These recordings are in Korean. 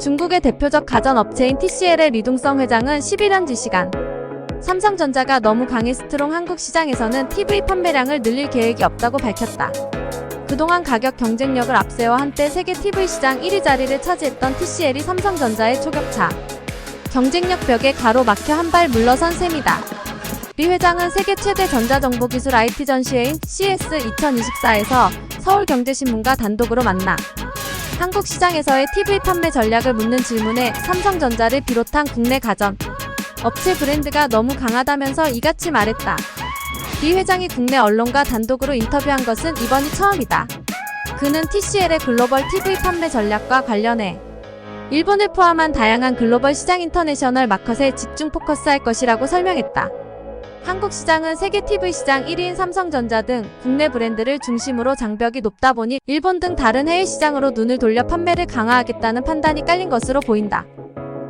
중국의 대표적 가전업체인 TCL의 리동성 회장은 11년 지시간 삼성전자가 너무 강해 스트롱 한국 시장에서는 TV 판매량을 늘릴 계획이 없다고 밝혔다. 그동안 가격 경쟁력을 앞세워 한때 세계 TV 시장 1위 자리를 차지했던 TCL이 삼성전자의 초격차. 경쟁력 벽에 가로막혀 한 발 물러선 셈이다. 리 회장은 세계 최대 전자정보기술 IT 전시회인 CS 2024에서 서울경제신문과 단독으로 만나 한국 시장에서의 TV 판매 전략을 묻는 질문에 삼성전자를 비롯한 국내 가전 업체 브랜드가 너무 강하다면서 이같이 말했다. 리 회장이 국내 언론과 단독으로 인터뷰한 것은 이번이 처음이다. 그는 TCL의 글로벌 TV 판매 전략과 관련해 일본을 포함한 다양한 글로벌 시장 인터내셔널 마켓에 집중 포커스할 것이라고 설명했다. 한국 시장은 세계 TV 시장 1위인 삼성전자 등 국내 브랜드를 중심으로 장벽이 높다 보니 일본 등 다른 해외 시장으로 눈을 돌려 판매를 강화하겠다는 판단이 깔린 것으로 보인다.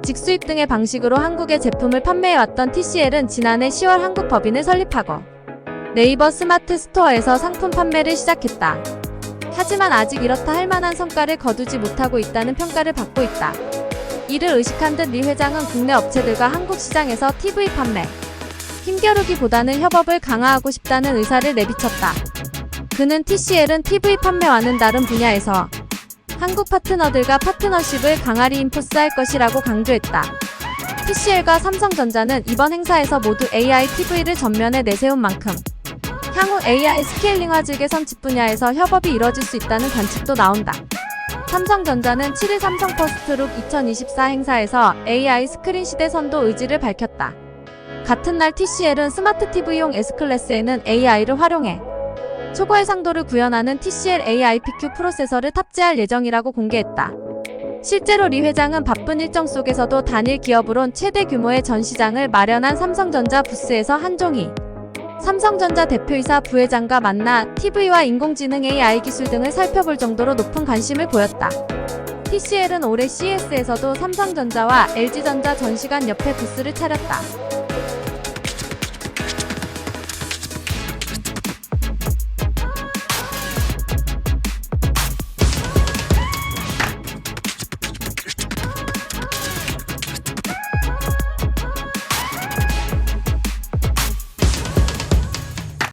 직수입 등의 방식으로 한국의 제품을 판매해왔던 TCL은 지난해 10월 한국 법인을 설립하고 네이버 스마트 스토어에서 상품 판매를 시작했다. 하지만 아직 이렇다 할 만한 성과를 거두지 못하고 있다는 평가를 받고 있다. 이를 의식한 듯 리 회장은 국내 업체들과 한국 시장에서 TV 판매, 힘겨루기보다는 협업을 강화하고 싶다는 의사를 내비쳤다. 그는 TCL은 TV 판매와는 다른 분야에서 한국 파트너들과 파트너십을 강하리 인포스할 것이라고 강조했다. TCL과 삼성전자는 이번 행사에서 모두 AI TV를 전면에 내세운 만큼 향후 AI 스케일링화 증개선 칩 분야에서 협업이 이뤄질 수 있다는 관측도 나온다. 삼성전자는 7일 삼성 퍼스트룩 2024 행사에서 AI 스크린 시대 선도 의지를 밝혔다. 같은 날 TCL은 스마트 TV용 S클래스에는 AI를 활용해 초과 해상도를 구현하는 TCL AIPQ 프로세서를 탑재할 예정이라고 공개했다. 실제로 리 회장은 바쁜 일정 속에서도 단일 기업으론 최대 규모의 전시장을 마련한 삼성전자 부스에서 한종희 삼성전자 대표이사 부회장과 만나 TV와 인공지능 AI 기술 등을 살펴볼 정도로 높은 관심을 보였다. TCL은 올해 CES에서도 삼성전자와 LG전자 전시관 옆에 부스를 차렸다.